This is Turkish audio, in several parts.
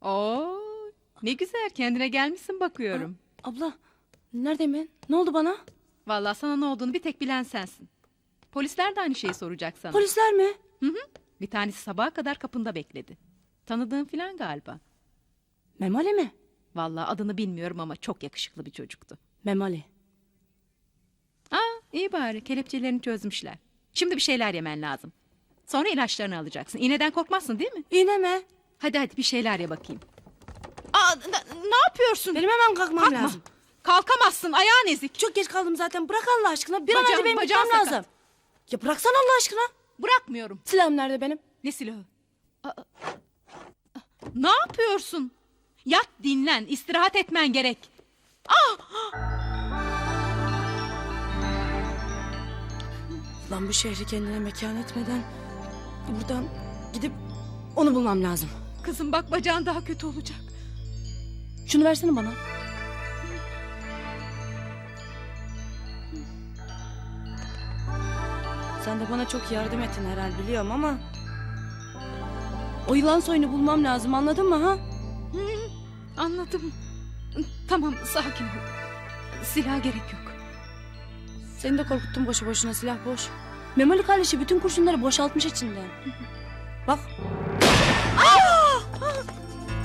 Oo, ne güzel kendine gelmişsin bakıyorum. Abla neredeyim ben? Ne oldu bana? Vallahi sana ne olduğunu bir tek bilen sensin. Polisler de aynı şeyi soracak sana. Polisler mi? Bir tanesi sabaha kadar kapında bekledi. Tanıdığın filan galiba. Memali mi? Vallahi adını bilmiyorum ama çok yakışıklı bir çocuktu. Memali. Aa, iyi bari kelepçelerini çözmüşler. Şimdi bir şeyler yemen lazım. Sonra ilaçlarını alacaksın. İğneden korkmazsın değil mi? İğne mi? Hadi hadi bir şeyler ye bakayım. Aa, ne, ne yapıyorsun? Benim hemen kalkmam Kalkma. lazım. Kalkamazsın ayağın ezik. Çok geç kaldım zaten. Bırak Allah aşkına. Bir an Bacağım- önce benim bacağım gitmem sakat. lazım. Ya bıraksana Allah aşkına. Bırakmıyorum. Silahım nerede benim? Ne silahı? Aa, ne yapıyorsun? Yat dinlen. istirahat etmen gerek. Lan bu şehri kendine mekan etmeden buradan gidip onu bulmam lazım. Kızım bak bacağın daha kötü olacak. Şunu versene bana. Sen de bana çok yardım ettin herhal biliyorum ama... O yılan soyunu bulmam lazım anladın mı ha? Anladım. Tamam sakin ol. Silah gerek yok. Seni de korkuttum boşu boşuna silah boş. Memoli kardeşi bütün kurşunları boşaltmış içinden. Bak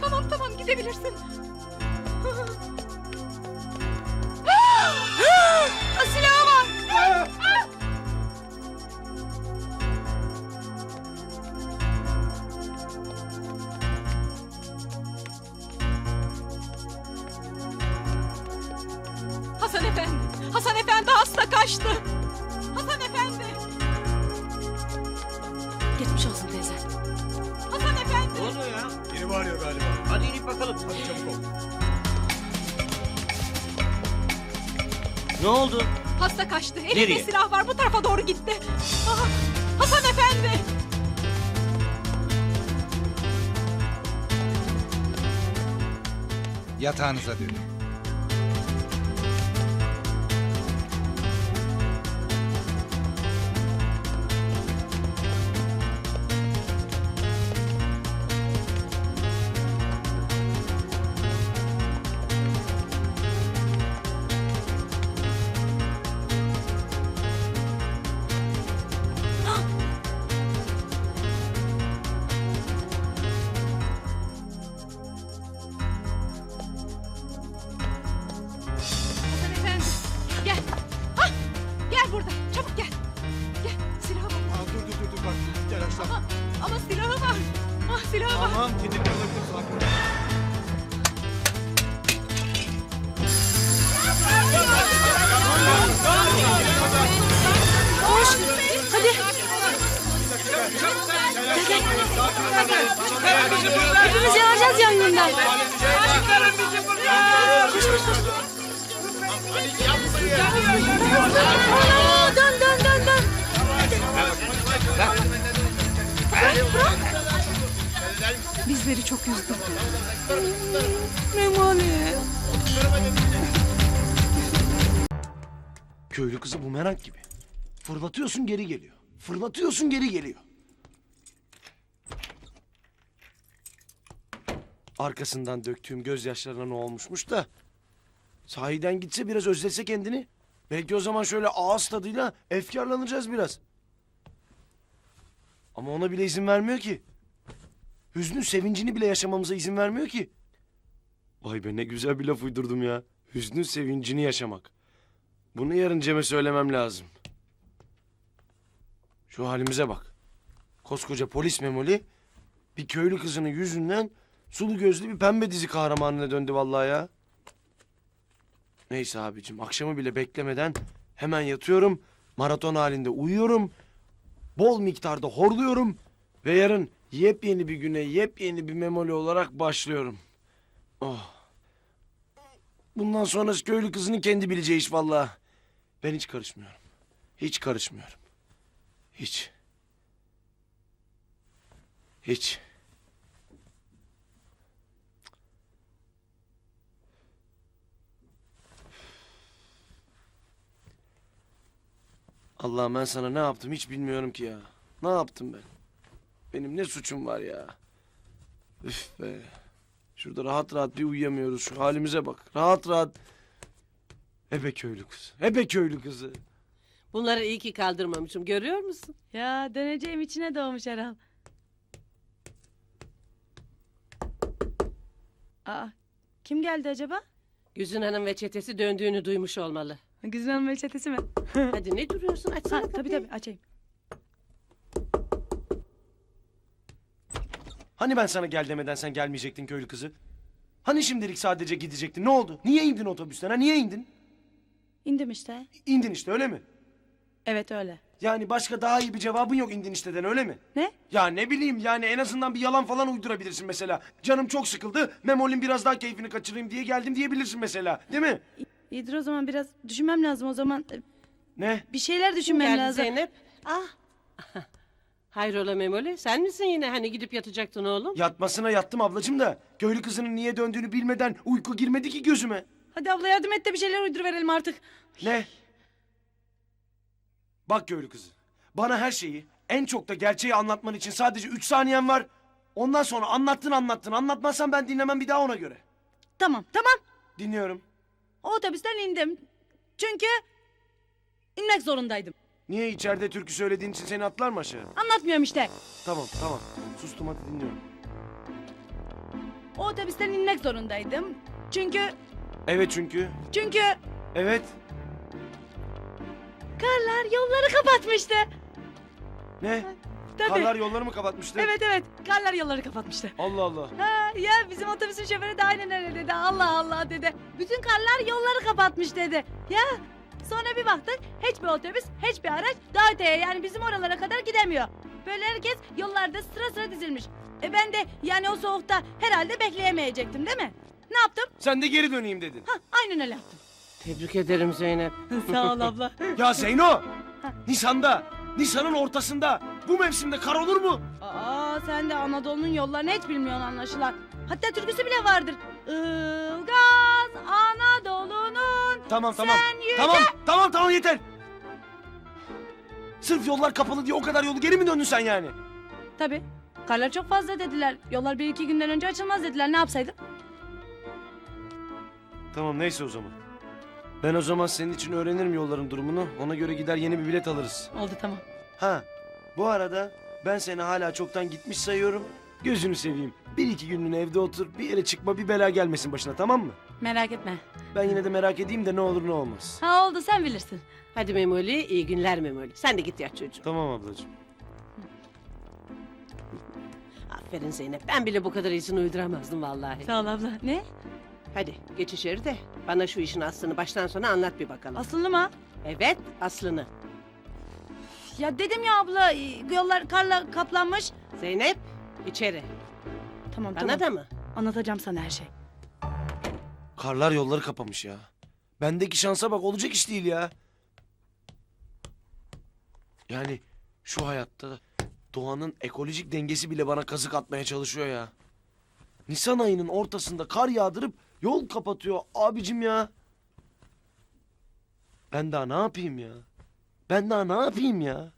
Tamam tamam gidebilirsin. Elinde Nereye? silah var. Bu tarafa doğru gitti. Aha, Hasan Efendi. Yatağınıza dönün. Ama, ama silahı var. Ah silahı var. Tamam olabilir. Sakin ol. Koş hadi. Hepimiz yanacağız yangından. Koş koş koş. Aa, dön dön dön dön. Bizleri çok üzdü. Memoli. Köylü kızı bumerang gibi. Fırlatıyorsun geri geliyor. Fırlatıyorsun geri geliyor. Arkasından döktüğüm gözyaşlarına ne olmuşmuş da. Sahiden gitse biraz özlese kendini. Belki o zaman şöyle ağız tadıyla efkarlanacağız biraz. Ama ona bile izin vermiyor ki. Hüznün sevincini bile yaşamamıza izin vermiyor ki. Vay be ne güzel bir laf uydurdum ya. Hüznün sevincini yaşamak. Bunu yarın Cem'e söylemem lazım. Şu halimize bak. Koskoca polis memoli bir köylü kızının yüzünden sulu gözlü bir pembe dizi kahramanına döndü vallahi ya. Neyse abicim akşamı bile beklemeden hemen yatıyorum. Maraton halinde uyuyorum. Bol miktarda horluyorum. Ve yarın yepyeni bir güne yepyeni bir memoli olarak başlıyorum. Oh. Bundan sonrası köylü kızının kendi bileceği iş vallahi. Ben hiç karışmıyorum. Hiç karışmıyorum. Hiç. Hiç. Allah'ım ben sana ne yaptım hiç bilmiyorum ki ya. Ne yaptım ben? Benim ne suçum var ya? Üf be. Şurada rahat rahat bir uyuyamıyoruz. Şu halimize bak. Rahat rahat. Ebe köylü kızı. Ebe köylü kızı. Bunları iyi ki kaldırmamışım görüyor musun? Ya döneceğim içine doğmuş herhal. Aa, kim geldi acaba? Güzün Hanım ve çetesi döndüğünü duymuş olmalı. Güzin Hanım ve çetesi mi? Hadi ne duruyorsun açsana Ha, tabii kapıyı. tabii açayım. Hani ben sana gel demeden sen gelmeyecektin köylü kızı? Hani şimdilik sadece gidecektin? Ne oldu? Niye indin otobüsten? Ha niye indin? İndim işte. İndin işte öyle mi? Evet öyle. Yani başka daha iyi bir cevabın yok indin işteden öyle mi? Ne? Ya ne bileyim yani en azından bir yalan falan uydurabilirsin mesela. Canım çok sıkıldı. Memol'ün biraz daha keyfini kaçırayım diye geldim diyebilirsin mesela. Değil mi? İyidir o zaman biraz düşünmem lazım o zaman. Ee, Ne? Bir şeyler düşünmem Geldi lazım. Zeynep. Ah. Hayrola Memoli sen misin yine hani gidip yatacaktın oğlum? Yatmasına yattım ablacığım da. Köylü kızının niye döndüğünü bilmeden uyku girmedi ki gözüme. Hadi abla yardım et de bir şeyler uyduruverelim artık. Ne? Bak köylü kızı. Bana her şeyi en çok da gerçeği anlatman için sadece üç saniyen var. Ondan sonra anlattın anlattın. Anlatmazsan ben dinlemem bir daha ona göre. Tamam tamam. Dinliyorum. O otobüsten indim. Çünkü inmek zorundaydım. Niye içeride türkü söylediğin için seni atlar mı aşağı? Anlatmıyorum işte. Tamam tamam. Sustum hadi dinliyorum. O otobüsten inmek zorundaydım. Çünkü Evet çünkü. çünkü Evet. karlar yolları kapatmıştı. Ne? Tabii. Karlar yolları mı kapatmıştı? Evet evet karlar yolları kapatmıştı. Allah Allah. Ha, ya bizim otobüsün şoförü de aynen öyle dedi. Allah Allah dedi. Bütün karlar yolları kapatmış dedi. Ya sonra bir baktık hiçbir otobüs hiçbir araç daha öteye yani bizim oralara kadar gidemiyor. Böyle herkes yollarda sıra sıra dizilmiş. E ben de yani o soğukta herhalde bekleyemeyecektim değil mi? Ne yaptım? Sen de geri döneyim dedin. Ha, aynen öyle yaptım. Tebrik ederim Zeynep. Sağ ol abla. Ya Zeyno! Nisan'da, Nisan'ın ortasında bu mevsimde kar olur mu? Aa sen de Anadolu'nun yollarını hiç bilmiyorsun anlaşılan. Hatta türküsü bile vardır. Ilgaz Anadolu'nun Tamam tamam. Sen yüce- Tamam tamam tamam yeter. Sırf yollar kapalı diye o kadar yolu geri mi döndün sen yani? Tabii. Karlar çok fazla dediler. Yollar bir iki günden önce açılmaz dediler. Ne yapsaydım? Tamam neyse o zaman. Ben o zaman senin için öğrenirim yolların durumunu. Ona göre gider yeni bir bilet alırız. Oldu tamam. Ha bu arada ben seni hala çoktan gitmiş sayıyorum. Gözünü seveyim. Bir iki günlüğüne evde otur. Bir yere çıkma bir bela gelmesin başına tamam mı? Merak etme. Ben yine de merak edeyim de ne olur ne olmaz. Ha oldu sen bilirsin. Hadi Memoli iyi günler Memoli. Sen de git yat çocuğum. Tamam ablacığım. Aferin Zeynep. Ben bile bu kadar iyisini uyduramazdım vallahi. Sağ ol abla. Ne? Hadi geç içeri de bana şu işin aslını baştan sona anlat bir bakalım. Aslında mı? evet aslını. Ya dedim ya abla yollar karla kaplanmış. Zeynep içeri. Tamam Bana tamam. da mı? Anlatacağım sana her şey. Karlar yolları kapamış ya. Bendeki şansa bak olacak iş değil ya. Yani şu hayatta doğanın ekolojik dengesi bile bana kazık atmaya çalışıyor ya. Nisan ayının ortasında kar yağdırıp yol kapatıyor abicim ya. Ben daha ne yapayım ya? Ben daha ne yapayım ya?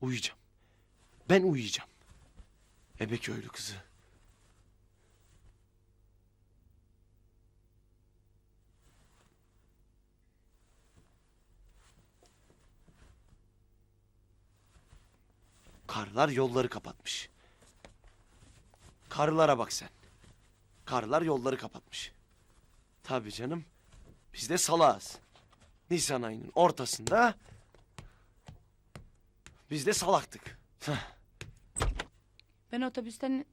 Uyuyacağım. Ben uyuyacağım. Ebe köylü kızı. Karlar yolları kapatmış. Karlara bak sen. Karlar yolları kapatmış. Tabii canım. Biz de salağız. Nisan ayının ortasında biz de salaktık. Ben otobüsten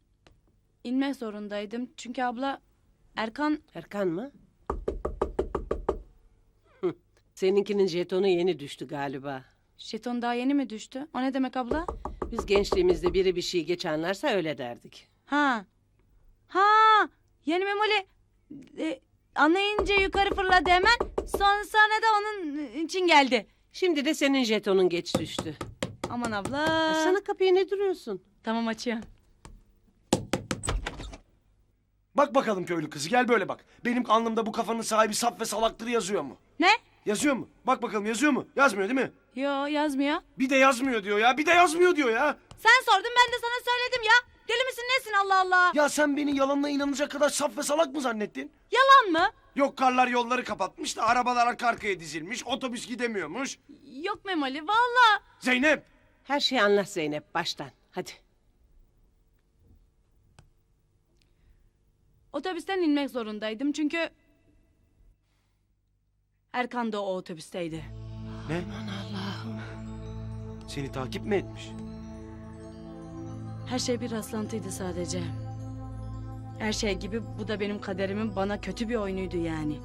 inmek zorundaydım. Çünkü abla Erkan Erkan mı? Hı, Seninkinin jetonu yeni düştü galiba. jeton daha yeni mi düştü? O ne demek abla? Biz gençliğimizde biri bir şey geç anlarsa öyle derdik. Ha. Ha. Yeni memoli e, anlayınca yukarı fırladı hemen. Son sonra da onun için geldi. Şimdi de senin jetonun geç düştü. Aman abla. Açsana kapıyı ne duruyorsun? Tamam açıyorum. Bak bakalım köylü kızı gel böyle bak. Benim alnımda bu kafanın sahibi saf ve salaktır yazıyor mu? Ne? Yazıyor mu? Bak bakalım yazıyor mu? Yazmıyor değil mi? Yo yazmıyor. Bir de yazmıyor diyor ya. Bir de yazmıyor diyor ya. Sen sordun ben de sana söyledim ya. Deli misin nesin Allah Allah. Ya sen beni yalanına inanacak kadar saf ve salak mı zannettin? Yalan mı? Yok karlar yolları kapatmış da arabalar arka arkaya dizilmiş, otobüs gidemiyormuş. Yok Memoli valla. Zeynep! Her şeyi anlat Zeynep baştan. Hadi. Otobüsten inmek zorundaydım çünkü... Erkan da o otobüsteydi. Ne? Seni takip mi etmiş? Her şey bir rastlantıydı sadece. Her şey gibi bu da benim kaderimin bana kötü bir oyunuydu yani.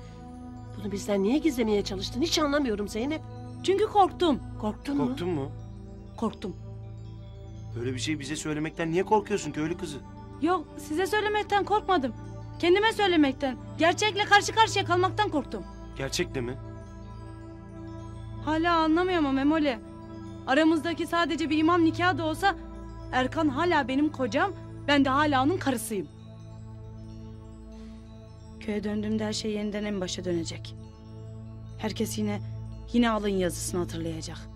Bunu bizden niye gizlemeye çalıştın hiç anlamıyorum Zeynep. Çünkü korktum. Korktun mu? Korktun mu? Korktum. Böyle bir şey bize söylemekten niye korkuyorsun köylü kızı? Yok size söylemekten korkmadım. Kendime söylemekten, gerçekle karşı karşıya kalmaktan korktum. Gerçekle mi? Hala anlamıyorum ama Memoli. Aramızdaki sadece bir imam nikahı da olsa Erkan hala benim kocam, ben de hala onun karısıyım. Köye döndüğümde her şey yeniden en başa dönecek. Herkes yine yine alın yazısını hatırlayacak.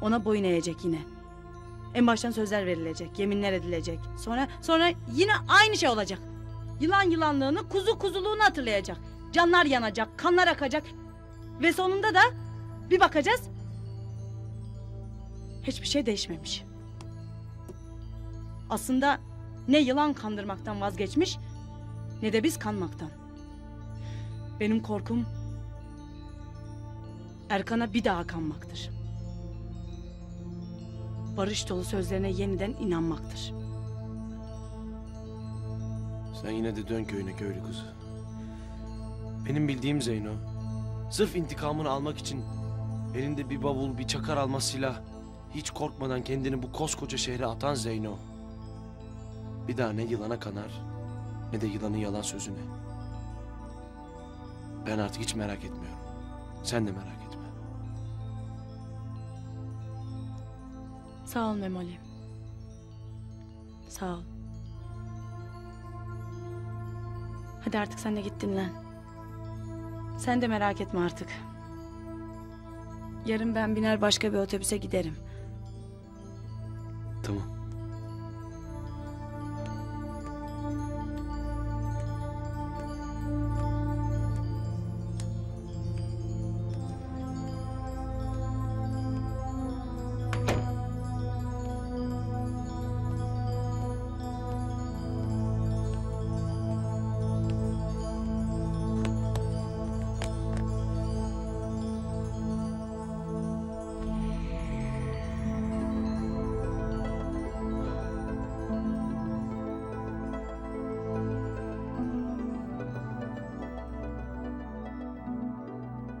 Ona boyun eğecek yine. En baştan sözler verilecek, yeminler edilecek. Sonra sonra yine aynı şey olacak. Yılan yılanlığını, kuzu kuzuluğunu hatırlayacak. Canlar yanacak, kanlar akacak. Ve sonunda da bir bakacağız. Hiçbir şey değişmemiş. Aslında ne yılan kandırmaktan vazgeçmiş ne de biz kanmaktan. Benim korkum Erkan'a bir daha kanmaktır. Barış dolu sözlerine yeniden inanmaktır. Sen yine de dön köyüne köylü kızı. Benim bildiğim Zeyno, sırf intikamını almak için elinde bir bavul, bir çakar almasıyla hiç korkmadan kendini bu koskoca şehre atan Zeyno. Bir daha ne yılana kanar ne de yılanın yalan sözüne. Ben artık hiç merak etmiyorum. Sen de merak Sağ ol Memoli. Sağ ol. Hadi artık sen de git dinlen. Sen de merak etme artık. Yarın ben biner başka bir otobüse giderim. Tamam.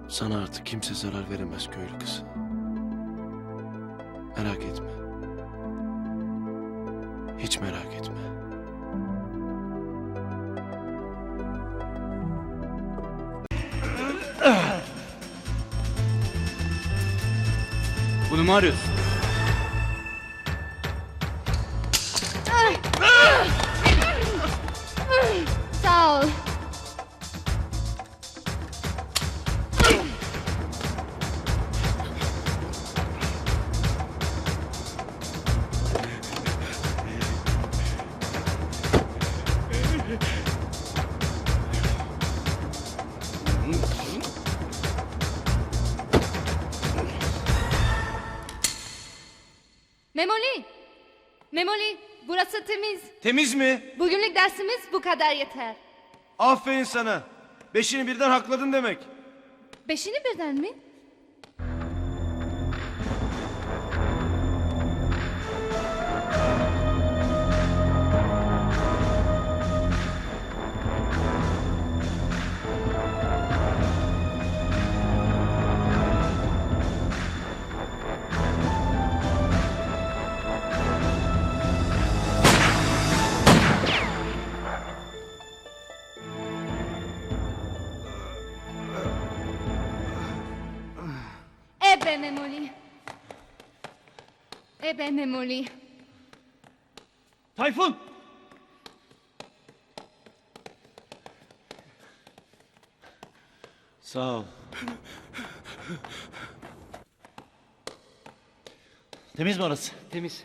Sana artık kimse zarar veremez köylü kızı. Merak etme. Hiç merak etme. Bunu mu arıyorsun? Memoli, burası temiz. Temiz mi? Bugünlük dersimiz bu kadar yeter. Aferin sana. Beşini birden hakladın demek. Beşini birden mi? bene Molly. Tayfun! Sağ ol. Temiz mi orası? Temiz.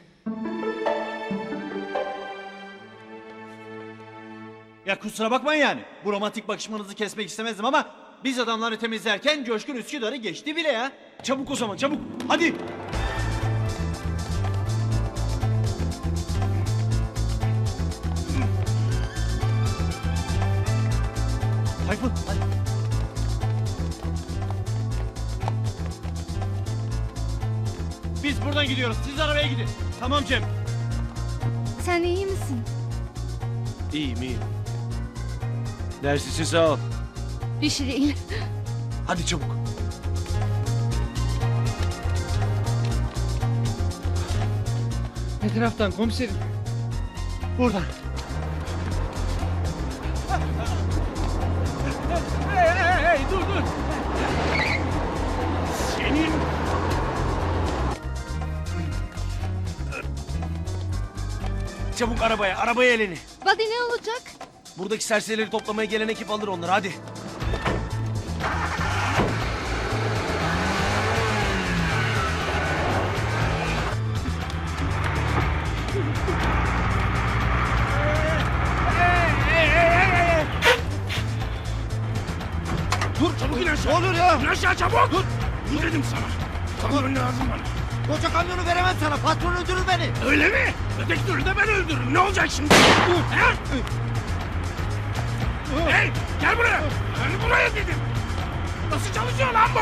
Ya kusura bakmayın yani. Bu romantik bakışmanızı kesmek istemezdim ama biz adamları temizlerken Coşkun Üsküdar'ı geçti bile ya. Çabuk o zaman çabuk. Hadi. Tayfun hadi. Biz buradan gidiyoruz. Siz arabaya gidin. Tamam Cem. Sen iyi misin? İyiyim iyiyim. Ders için sağ ol. Bir şey değil. Hadi çabuk. Ne taraftan komiserim? Buradan. Senin... Çabuk arabaya arabaya elini. Badi ne olacak? Buradaki serserileri toplamaya gelen ekip alır onları hadi. Aşağı. Olur ya? İn aşağı çabuk. Dur. Dur dedim sana. Kamyon lazım bana. Koca kamyonu veremem sana. Patron öldürür beni. Öyle mi? Öteki türlü de ben öldürürüm. Ne olacak şimdi? He? Hey gel buraya. Gel buraya dedim. Nasıl çalışıyor lan bu?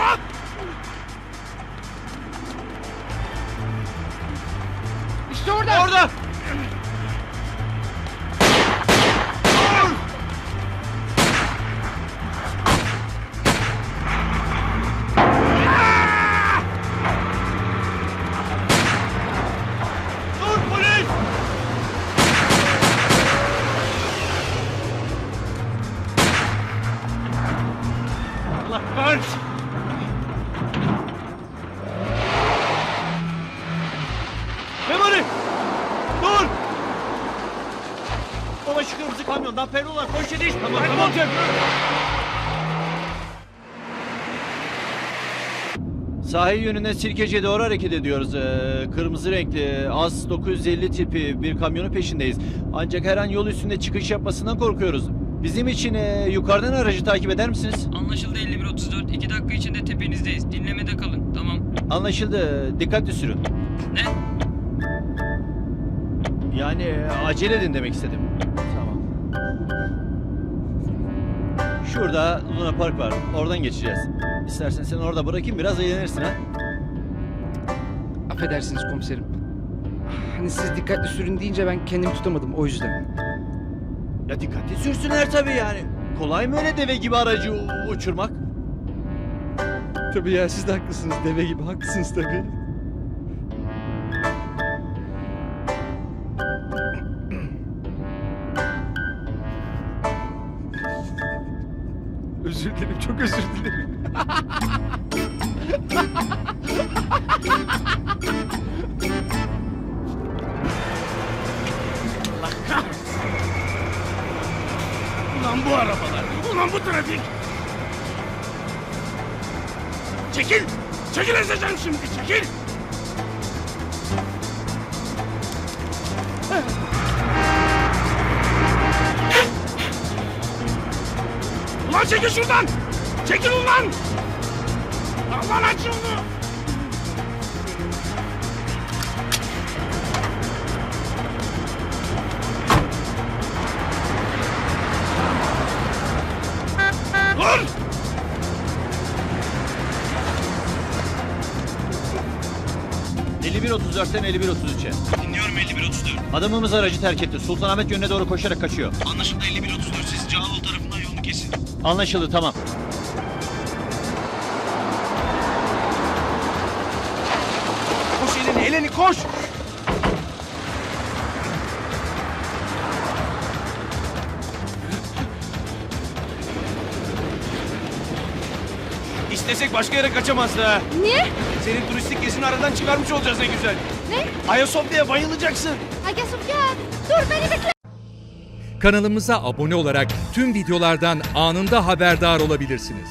İşte orada. Orada. Sahil yönünden Sirkeci'ye doğru hareket ediyoruz. Ee, kırmızı renkli AS 950 tipi bir kamyonun peşindeyiz. Ancak her an yol üstünde çıkış yapmasından korkuyoruz. Bizim için e, yukarıdan aracı takip eder misiniz? Anlaşıldı 5134. 2 dakika içinde tepenizdeyiz. Dinlemede kalın. Tamam. Anlaşıldı. Dikkatli sürün. Ne? Yani e, acele edin demek istedim. Tamam. Şurada Luna Park var. Oradan geçeceğiz. İstersen seni orada bırakayım biraz eğlenirsin ha. Affedersiniz komiserim. Hani siz dikkatli sürün deyince ben kendimi tutamadım o yüzden. Ya dikkatli sürsünler tabii yani. Kolay mı öyle deve gibi aracı u- uçurmak? Tabii ya siz de haklısınız deve gibi haklısınız tabii. özür dilerim çok özür dilerim. Ulan bu arabalar. Ulan bu trafik. Çekil. Çekil ezeceğim şimdi. Çekil. Ulan çekil şuradan. Çekil ulan. Aman aç yolunu. Dur! ...51.34'ten 51.33'e. Dinliyorum 5134. Adamımız aracı terk etti. Sultanahmet yönüne doğru koşarak kaçıyor. Anlaşıldı 5134. Siz Cağaloğlu tarafından yolunu kesin. Anlaşıldı tamam. Elini koş. İstesek başka yere kaçamazdı ha. Niye? Senin turistik gezini aradan çıkarmış olacağız ne güzel. Ne? Ayasofya'ya bayılacaksın. Aga Sofya. Dur beni bekle. Kanalımıza abone olarak tüm videolardan anında haberdar olabilirsiniz.